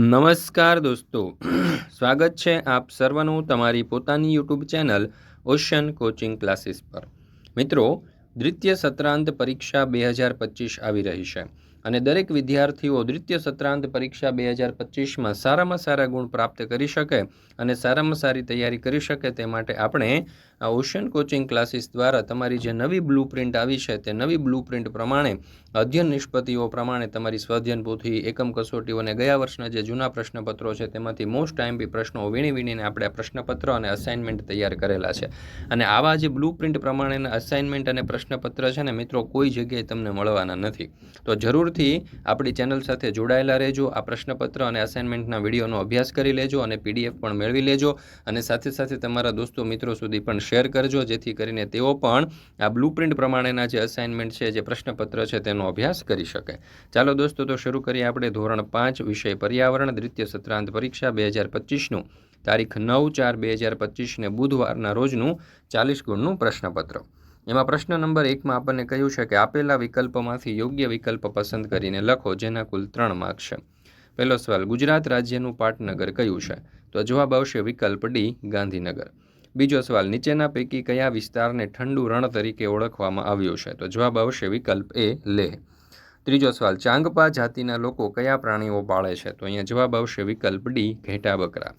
નમસ્કાર દોસ્તો. સ્વાગત છે આપ સર્વનું તમારી પોતાની YouTube channel Ocean coaching classes પર. મિત્રો, દ્વિતીય સત્રાંત પરીક્ષા બે હજાર પચીસ આવી રહી છે. અને દરેક વિદ્યાર્થીઓ દ્વિતીય સત્રાંત પરીક્ષા બે હજાર પચીસમાં સારામાં સારા ગુણ પ્રાપ્ત કરી શકે અને સારામાં સારી તૈયારી કરી શકે તે માટે આપણે આ ઓશન કોચિંગ ક્લાસીસ દ્વારા તમારી જે નવી બ્લુ પ્રિન્ટ આવી છે તે નવી બ્લુ પ્રિન્ટ પ્રમાણે, અધ્યયન નિષ્પત્તિઓ પ્રમાણે તમારી સ્વાધ્યન પોથી, એકમ કસોટીઓ અને ગયા વર્ષના જે જૂના પ્રશ્નપત્રો છે તેમાંથી મોસ્ટ ટાઈમ બી પ્રશ્નો વીણી વીણીને આપણે પ્રશ્નપત્ર અને અસાઇનમેન્ટ તૈયાર કરેલા છે. અને આવા જે બ્લુ પ્રિન્ટ પ્રમાણેના અસાઇનમેન્ટ અને પ્રશ્નપત્ર છે ને મિત્રો કોઈ જગ્યાએ તમને મળવાના નથી. તો જરૂરથી આપણી ચેનલ સાથે જોડાયેલા રહેજો, આ પ્રશ્નપત્ર અને અસાઇનમેન્ટના વિડીયોનો અભ્યાસ કરી લેજો અને પીડીએફ પણ મેળવી લેજો અને સાથે સાથે તમારા દોસ્તો મિત્રો સુધી પણ શેર કરજો, જેથી કરીને તેઓ પણ આ બ્લુ પ્રિન્ટ પ્રમાણેના જે અસાઇનમેન્ટ છે, જે પ્રશ્નપત્ર છે, તેનો અભ્યાસ કરી શકે. ચાલો દોસ્તો, તો શરૂ કરીએ આપણે ધોરણ પાંચ, વિષય પર્યાવરણ, દ્વિતીય સત્રાંત પરીક્ષા બે હજાર પચીસનું. તારીખ નવ ચાર બે હજાર પચીસને બુધવારના રોજનું ચાલીસ ગુણનું પ્રશ્નપત્ર. એમાં પ્રશ્ન નંબર એકમાં આપણને કહ્યું છે કે આપેલા વિકલ્પમાંથી યોગ્ય વિકલ્પ પસંદ કરીને લખો, જેના કુલ ત્રણ માર્ક છે. પહેલો સવાલ, ગુજરાત રાજ્યનું પાટનગર કયું છે? તો જવાબ આવશે વિકલ્પ ડી, ગાંધીનગર. બીજો સવાલ, નીચેના પૈકી કયા વિસ્તારને ઠંડુ રણ તરીકે ઓળખવામાં આવ્યું છે? તો જવાબ આવશે વિકલ્પ એ લેહ ત્રીજો સવાલ, ચાંગપા જાતિના લોકો કયા પ્રાણીઓ પાળે છે? તો અહીંયા જવાબ આવશે વિકલ્પ ડી ઘેટા બકરા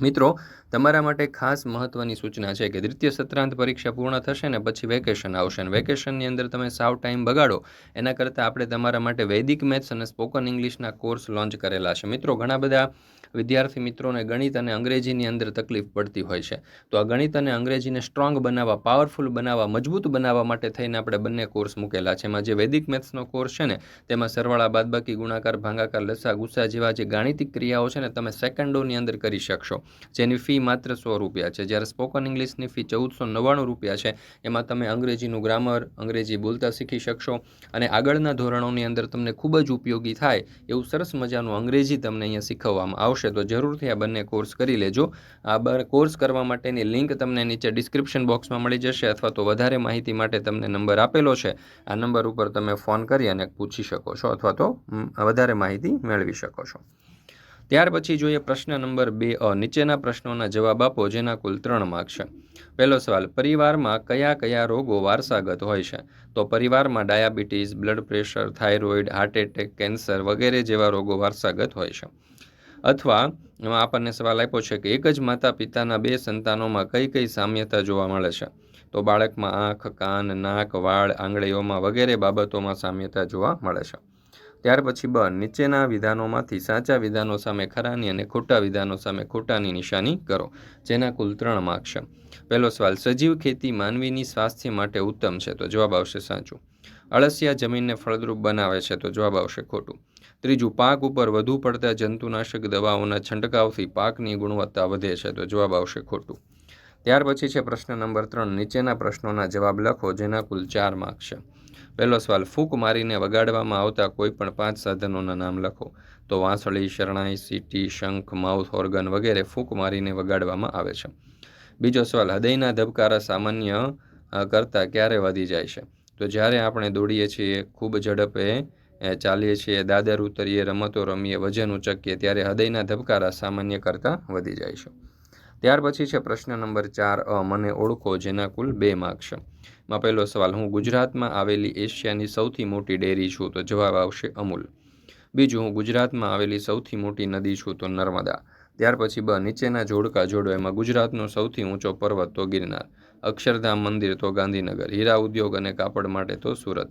મિત્રો તમારા માટે ખાસ મહત્વની સૂચના છે કે દ્વિતીય સત્રાંત પરીક્ષા પૂર્ણ થશે ને પછી વેકેશન આવશે અને વેકેશનની અંદર તમે સાવ ટાઈમ બગાડો. એના કરતાં આપણે તમારા માટે વૈદિક મેથ્સ અને સ્પોકન ઇંગ્લિશના કોર્સ લોન્ચ કરેલા છે. મિત્રો, ઘણા બધા વિદ્યાર્થી મિત્રોને ગણિત અને અંગ્રેજીની અંદર તકલીફ પડતી હોય છે. તો આ ગણિત અને અંગ્રેજીને સ્ટ્રોંગ બનાવવા, પાવરફુલ બનાવવા, મજબૂત બનાવવા માટે થઈને આપણે બંને કોર્સ મૂકેલા છે. એમાં જે વૈદિક મેથ્સનો કોર્સ છે ને, તેમાં સરવાળા, બાદબાકી, ગુણાકાર, ભાંગાકાર લસા ગુસ્સા જેવા જે ગાણિતિક ક્રિયાઓ છે ને, તમે સેકન્ડોની અંદર કરી શકશો. જેની ફી માત્ર સો રૂપિયા છે. જ્યારે સ્પોકન ઇંગ્લિશની ફી ચૌદસો નવ્વાણું રૂપિયા છે. એમાં તમે અંગ્રેજીનું ગ્રામર, અંગ્રેજી બોલતા શીખી શકશો અને આગળના ધોરણોની અંદર તમને ખૂબ જ ઉપયોગી થાય એવું સરસ મજાનું અંગ્રેજી તમને અહીંયા શીખવવામાં આવશે. તો જરૂરથી આ બંને કોર્સ કરી લેજો. આ કોર્સ કરવા માટેની લિંક તમને નીચે ડિસ્ક્રિપ્શન બોક્સમાં મળી જશે અથવા તો વધારે માહિતી માટે તમને નંબર આપેલો છે. આ નંબર ઉપર તમે ફોન કરી અને પૂછી શકો છો અથવા તો વધારે માહિતી મેળવી શકો છો. ત્યાર પછી જોઈએ પ્રશ્ન નંબર બે, અ, નીચેના પ્રશ્નોના જવાબ આપો, જેના કુલ ત્રણ માર્ક છે. પહેલો સવાલ, પરિવારમાં કયા કયા રોગો વારસાગત હોય છે? તો પરિવારમાં diabetes, blood pressure, thyroid, heart attack, cancer વગેરે જેવા રોગો વારસાગત હોય છે. અથવા, એમાં આપણને સવાલ આપ્યો છે કે એક જ માતા પિતાના બે સંતાનોમાં કઈ કઈ સામ્યતા જોવા મળે છે? તો બાળકમાં આંખ, કાન, નાક, વાળ, આંગળીઓમાં વગેરે બાબતોમાં સામ્યતા જોવા મળે છે. ત્યાર પછી બ, નીચેના વિધાનોમાંથી સાચા વિધાનો સામે ખરાની અને ખોટા વિધાનો સામે ખોટાની નિશાની કરો, જેના કુલ ત્રણ માર્ક છે. પહેલો સવાલ, સજીવ ખેતી માનવીની સ્વાસ્થ્ય માટે ઉત્તમ છે, તો જવાબ આવશે સાચું. અળસિયા જમીનને ફળદ્રુપ બનાવે છે, તો જવાબ આવશે ખોટું. ત્રીજું, પાક ઉપર વધુ પડતા જંતુનાશક દવાઓના છંટકાવથી પાકની ગુણવત્તા વધે છે, તો જવાબ આવશે ખોટું. ત્યાર પછી છે પ્રશ્ન નંબર ત્રણ, નીચેના પ્રશ્નોના જવાબ લખો, જેના કુલ ચાર માર્ક છે. પહેલો સવાલ, ફૂંક મારીને વગાડવામાં આવતા કોઈ પણ પાંચ સાધનોના નામ લખો. તો વાંસળી, શરણાઈ, સીટી, શંખ માઉથ ઓર્ગન વગેરે ફૂંક મારીને વગાડવામાં આવે છે. બીજો સવાલ, હૃદયના ધબકારા સામાન્ય કરતાં ક્યારે વધી જાય છે? તો જ્યારે આપણે દોડીએ છીએ, ખૂબ ઝડપે ચાલીએ છીએ, દાદર ઉતરીએ, રમતો રમીએ, વજન ઉચકીએ, ત્યારે હૃદયના ધબકારા સામાન્ય કરતાં વધી જાય છે. ત્યાર પછી છે પ્રશ્ન નંબર ચાર, અ, મને ઓળખો, જેના કુલ બે માર્ક છે. માં પહેલો સવાલ, હું ગુજરાતમાં આવેલી એશિયાની સૌથી મોટી ડેરી છું? તો જવાબ આવશે અમૂલ. બીજું, હું ગુજરાતમાં આવેલી સૌથી મોટી નદી છું? તો નર્મદા. ત્યાર પછી બ, નીચેના જોડકા જોડો, એમાં ગુજરાતનો સૌથી ઊંચો પર્વત તો ગિરનાર, અક્ષરધામ મંદિર તો ગાંધીનગર, હીરા ઉદ્યોગ અને કાપડ માટે તો સુરત.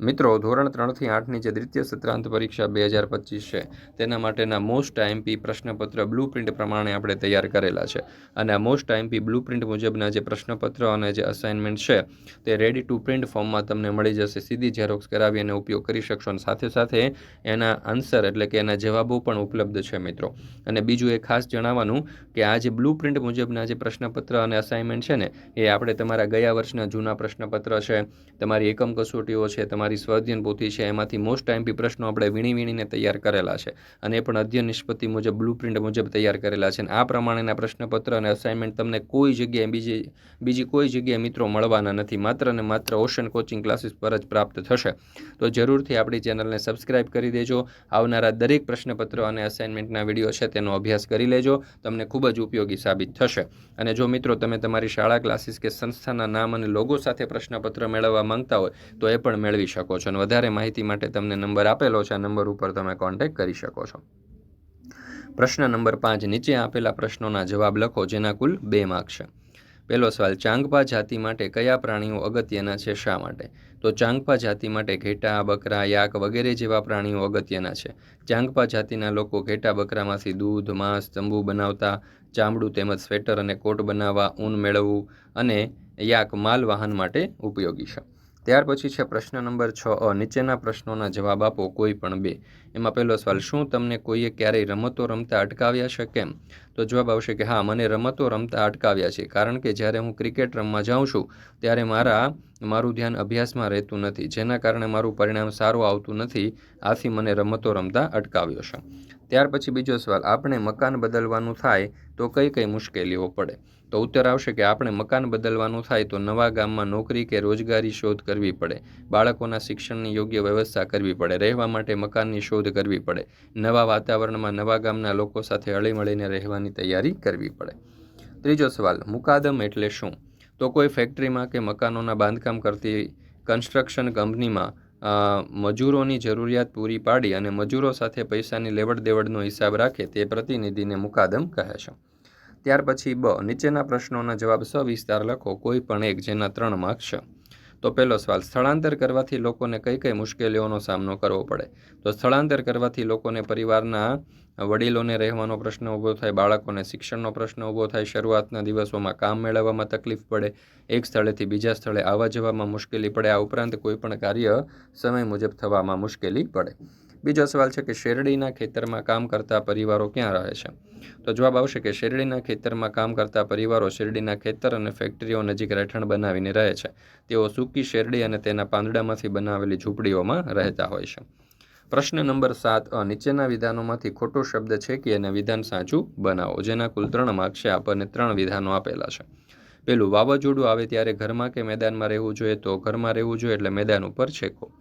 મિત્રો, ધોરણ ત્રણથી આઠની જે દ્વિતીય સત્રાંત પરીક્ષા બે હજાર પચીસ છે, તેના માટેના મોસ્ટ આઈએમપી પ્રશ્નપત્ર બ્લુ પ્રિન્ટ પ્રમાણે આપણે તૈયાર કરેલા છે. અને આ મોસ્ટ આઈએમપી બ્લુ પ્રિન્ટ મુજબના જે પ્રશ્નપત્ર અને જે અસાઇનમેન્ટ છે, તે રેડી ટુ પ્રિન્ટ ફોર્મમાં તમને મળી જશે. સીધી ઝેરોક્સ કરાવી અને ઉપયોગ કરી શકશો. અને સાથે સાથે એના આન્સર એટલે કે એના જવાબો પણ ઉપલબ્ધ છે, મિત્રો. અને બીજું એ ખાસ જણાવવાનું કે આ જે બ્લુ પ્રિન્ટ મુજબના જે પ્રશ્નપત્ર અને અસાઇનમેન્ટ છે ને, એ આપણે તમારા ગયા વર્ષના જૂના પ્રશ્નપત્ર છે, તમારી એકમ કસોટીઓ છે, તમારી અમારી સ્વાધ્યન પોથી છે, એમાંથી મોસ્ટ આઈમપી પ્રશ્નો આપણે વીણી વીણીને તૈયાર કરેલા છે. અને એ પણ અધ્યયન નિષ્પત્તિ મુજબ બ્લુ પ્રિન્ટ મુજબ તૈયાર કરેલા છે. અને આ પ્રમાણેના પ્રશ્નપત્ર અને અસાઇનમેન્ટ તમને કોઈ જગ્યાએ બીજી બીજી કોઈ જગ્યાએ મિત્રો મળવાના નથી. માત્ર અને માત્ર ઓશન કોચિંગ ક્લાસીસ પર જ પ્રાપ્ત થશે. તો જરૂરથી આપણી ચેનલને સબસ્ક્રાઇબ કરી દેજો. આવનારા દરેક પ્રશ્નપત્ર અને અસાઇનમેન્ટના વીડિયો છે, તેનો અભ્યાસ કરી લેજો. તમને ખૂબ જ ઉપયોગી સાબિત થશે. અને જો મિત્રો તમે તમારી શાળા ક્લાસીસ કે સંસ્થાના નામ અને લોગો સાથે પ્રશ્નપત્ર મેળવવા માંગતા હોય, તો એ પણ મેળવી શકો છો અને વધારે માહિતી માટે તમને નંબર આપેલો છે. આ નંબર ઉપર તમે કોન્ટેક્ટ કરી શકો છો. પ્રશ્ન નંબર પાંચ, નીચે આપેલા પ્રશ્નોના જવાબ લખો, જેના કુલ બે માર્ક છે. પહેલો સવાલ, ચાંગપા જાતિ માટે કયા પ્રાણીઓ અગત્યના છે, શા માટે? તો ચાંગપા જાતિ માટે ઘેટા, બકરા, યાક વગેરે જેવા પ્રાણીઓ અગત્યના છે. ચાંગપા જાતિના લોકો ઘેટા, બકરામાંથી દૂધ, માંસ તંબુ બનાવતા, ચામડું તેમજ સ્વેટર અને કોટ બનાવવા, ઊન મેળવવું અને યાક માલ વાહન માટે ઉપયોગી છે. ત્યાર પછી છે પ્રશ્ન નંબર છ, અ, નીચેના પ્રશ્નોના જવાબ આપો, કોઈ પણ બે. એમાં પહેલો સવાલ, શું તમને કોઈએ ક્યારેય રમતો રમતા અટકાવ્યા છે કેમ? તો જવાબ આવશે કે હા, મને રમતો રમતા અટકાવ્યા છે. કારણ કે જ્યારે હું ક્રિકેટ રમવા જાઉં છું, ત્યારે મારા, મારું ધ્યાન અભ્યાસમાં રહેતું નથી. જેના કારણે મારું પરિણામ સારું આવતું નથી, આથી મને રમતો રમતા અટકાવ્યો છે. ત્યાર પછી બીજો સવાલ, આપણે મકાન બદલવાનું થાય તો કઈ કઈ મુશ્કેલીઓ પડે? તો ઉત્તર આવશે કે આપણે મકાન બદલવાનું થાય તો નવા ગામમાં નોકરી કે રોજગારી શોધ કરવી પડે. બાળકોના શિક્ષણની યોગ્ય વ્યવસ્થા કરવી પડે. રહેવા માટે મકાનની શોધ કરવી પડે. નવા વાતાવરણમાં નવા ગામના લોકો સાથે હળીમળીને રહેવાની તૈયારી કરવી પડે. ત્રીજો સવાલ, મુકાદમ એટલે શું? તો કોઈ ફેક્ટરીમાં કે મકાનોના બાંધકામ કરતી કન્સ્ટ્રક્શન કંપનીમાં મજૂરોની જરૂરિયાત પૂરી પાડી અને મજૂરો સાથે પૈસાની લેવડ દેવડનો હિસાબ રાખે તે પ્રતિનિધિને મુકાદમ કહે છે. ત્યાર પછી બ, નીચેના પ્રશ્નોના જવાબ સવિસ્તાર લખો, કોઈ પણ એક જેના ત્રણ માર્ક્સ તો પહેલો સવાલ, સ્થળાંતર કરવાથી લોકોને કઈ કઈ મુશ્કેલીઓનો સામનો કરવો પડે? તો સ્થળાંતર કરવાથી લોકોને પરિવારના વડીલોને રહેવાનો પ્રશ્ન ઊભો થાય, બાળકોને શિક્ષણનો પ્રશ્ન ઊભો થાય, શરૂઆતના દિવસોમાં કામ મેળવવામાં તકલીફ પડે, એક સ્થળેથી બીજા સ્થળે આવવા જવામાં મુશ્કેલી પડે, આ ઉપરાંત કોઈપણ કાર્ય સમય મુજબ થવામાં મુશ્કેલી પડે. બીજો સવાલ છે કે શેરડીના ખેતરમાં કામ કરતા પરિવારો ક્યાં રહે છે? તો જવાબ આવશે કે શેરડીના ખેતરમાં કામ કરતા પરિવારો શેરડીના ખેતર અને ફેક્ટરીઓ નજીક રહેઠાણ બનાવીને રહે છે. તેઓ સૂકી શેરડી અને તેના પાંદડામાંથી બનાવેલી ઝૂંપડીઓમાં રહેતા હોય છે. પ્રશ્ન નંબર સાત નીચેના વિધાનોમાંથી ખોટો શબ્દ છે કે એને વિધાન સાચું બનાવો? જેના કુલ ત્રણ માર્ક છે આપણને ત્રણ વિધાનો આપેલા છે. પેલું, વાવાઝોડું આવે ત્યારે ઘરમાં કે મેદાનમાં રહેવું જોઈએ? તો ઘરમાં રહેવું જોઈએ એટલે મેદાન ઉપર છેકો.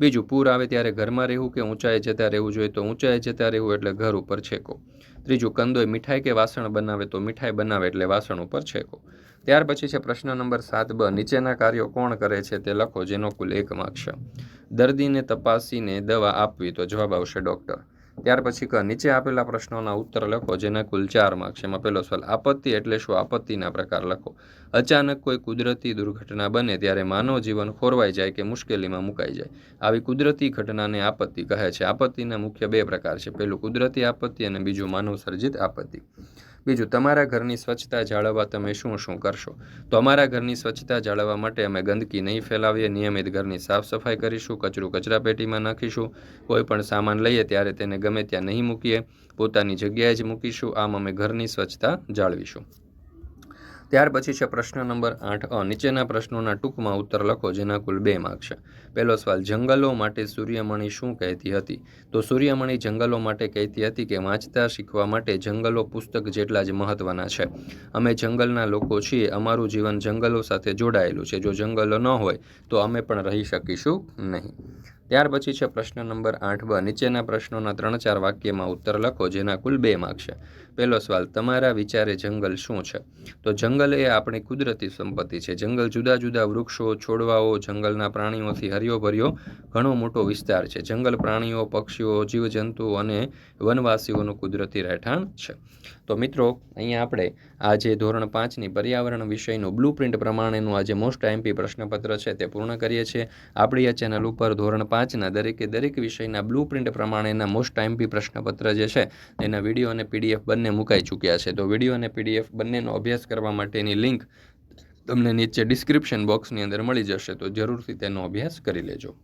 બીજું પૂર આવે ત્યારે ઘરમાં રહેવું કે ઊંચાઈ જતાં રહેવું જોઈએ તો ઊંચાઈ જતાં રહેવું એટલે ઘર ઉપર છેકો. ત્રીજું, કંદોય મીઠાઈ કે વાસણ બનાવે તો મીઠાઈ બનાવે એટલે વાસણ ઉપર છેકો. ત્યાર પછી છે પ્રશ્ન નંબર સાત બ, નીચેના કાર્યો કોણ કરે છે તે લખો જેનો કુલ એક માર્ક દર્દીને તપાસીને દવા આપવી તો જવાબ આવશે ડૉક્ટર. ત્યાર પછી નીચે આપેલા પ્રશ્નોના ઉત્તર લખો, જેના કુલ ચાર માર્ક્સ એમાં પહેલો સવાલ, આપત્તિ એટલે શું? આપત્તિના પ્રકાર લખો. અચાનક કોઈ કુદરતી દુર્ઘટના બને ત્યારે માનવ જીવન ખોરવાઈ જાય કે મુશ્કેલીમાં મુકાઈ જાય. આવી કુદરતી ઘટનાને આપત્તિ કહે છે. આપત્તિના મુખ્ય બે પ્રકાર છે. પહેલું કુદરતી આપત્તિ અને બીજું માનવ સર્જિત આપત્તિ. બીજું, તમારા ઘરની સ્વચ્છતા જાળવવા તમે શું શું કરશો? તો અમારા ઘરની સ્વચ્છતા જાળવવા માટે અમે ગંદકી નહીં ફેલાવીએ, નિયમિત ઘરની સાફ સફાઈ કરીશું, કચરું કચરાપેટીમાં નાખીશું, કોઈ પણ સામાન લઈએ ત્યારે તેને ગમે ત્યાં નહીં મૂકીએ, પોતાની જગ્યાએ જ મૂકીશું, આમ અમે ઘરની સ્વચ્છતા જાળવીશું. ત્યાર પછી છે પ્રશ્ન નંબર આઠ. અ, નીચેના પ્રશ્નોના ટૂંકમાં ઉત્તર લખો, જેના કુલ બે માર્ક છે. પહેલો સવાલ, જંગલો માટે સૂર્યમણી શું કહેતી હતી? તો સૂર્યમણી જંગલો માટે કહેતી હતી કે વાંચતા શીખવા માટે જંગલો પુસ્તક જેટલા જ મહત્ત્વના છે. અમે જંગલના લોકો છીએ, અમારું જીવન જંગલો સાથે જોડાયેલું છે. જો જંગલો ન હોય, તો અમે પણ રહી શકીશું નહીં. ત્યાર પછી છે પ્રશ્ન નંબર આઠ બ, નીચેના પ્રશ્નોના ત્રણ ચાર વાક્યમાં ઉત્તર લખો, જેના કુલ બે માર્ક છે. પહેલો સવાલ, તમારા વિચારે જંગલ શું છે? તો જંગલ એ આપણી કુદરતી સંપત્તિ છે. જંગલ જુદા જુદા વૃક્ષો, છોડવાઓ, જંગલના પ્રાણીઓથી હરિયો ભર્યો ઘણો મોટો વિસ્તાર છે. જંગલ પ્રાણીઓ, પક્ષીઓ જીવજંતુઓ અને વનવાસીઓનું કુદરતી રહેઠાણ છે. તો મિત્રો, અહીંયા આપણે આજે ધોરણ પાંચની પર્યાવરણ વિષયનું બ્લુ પ્રિન્ટ પ્રમાણેનું આ જે મોસ્ટ આઈએમપી પ્રશ્નપત્ર છે તે પૂર્ણ કરીએ છીએ. આપણી આ ચેનલ ઉપર ધોરણ પાંચના દરેકે દરેક વિષયના બ્લુ પ્રિન્ટ પ્રમાણેના મોસ્ટ આઈએમપી પ્રશ્નપત્ર જે છે એના વીડિયો અને પીડીએફ બંને મુકાઈ ચૂક્યા છે. તો વીડિયો અને પીડીએફ બંનેનો અભ્યાસ કરવા માટેની લિંક તમને નીચે ડિસ્ક્રિપ્શન બોક્સની અંદર મળી જશે. તો જરૂરથી તેનો અભ્યાસ કરી લેજો.